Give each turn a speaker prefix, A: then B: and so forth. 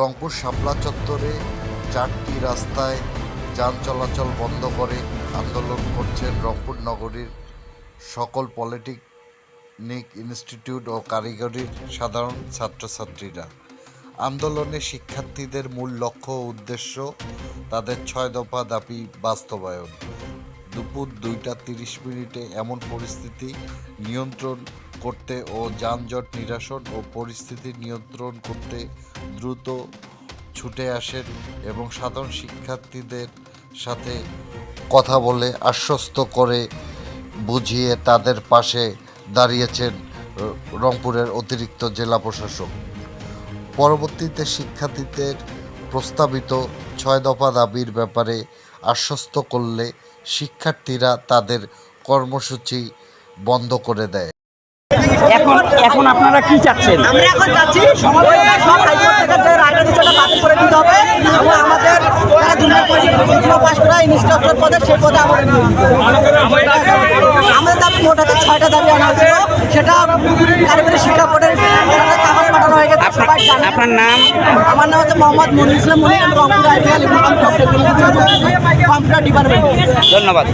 A: রংপুর শাপলা চত্বরে চারটি রাস্তায় যান চলাচল বন্ধ করে আন্দোলন করছেন রংপুর নগরীর সকল পলিটেকনিক ইনস্টিটিউট ও কারিগরির সাধারণ ছাত্রছাত্রীরা। আন্দোলনে শিক্ষার্থীদের মূল লক্ষ্য ও উদ্দেশ্য তাদের ছয় দফা দাবি বাস্তবায়ন। দুপুর দুইটা তিরিশ মিনিটে এমন পরিস্থিতি নিয়ন্ত্রণ করতে ও যানজট নিরসন ও পরিস্থিতি নিয়ন্ত্রণ করতে দ্রুত ছুটে আসেন এবং সাধারণ শিক্ষার্থীদের সাথে কথা বলে আশ্বস্ত করে বুঝিয়ে তাদের পাশে দাঁড়িয়েছেন রংপুরের অতিরিক্ত জেলা প্রশাসক। পরবর্তীতে শিক্ষার্থীদের প্রস্তাবিত ছয় দফা দাবির ব্যাপারে আশ্বস্ত করলে শিক্ষার্থীরা তাদের কর্মসূচি বন্ধ করে দেয়।
B: এখন এখন আপনারা কি চাচ্ছেন?
C: আমরা এখন করে দিতে হবে। এবং আমাদের যারা জুনিয়র পরিষদ পাশ করা ইনস্ট্রাক্টর পদে সেই পদে আমাদের দাবি ছয়টা দাবি আনা হয়েছিল। সেটা কারিগরি শিক্ষা বোর্ডের কাগজ পাঠানো হয়ে গেছে সবাই জানে।
B: আপনার নাম?
C: আমার নাম হচ্ছে মোহাম্মদ ইসলাম মনির আমি Rangpur ideal institute of technology computer department.
B: ধন্যবাদ।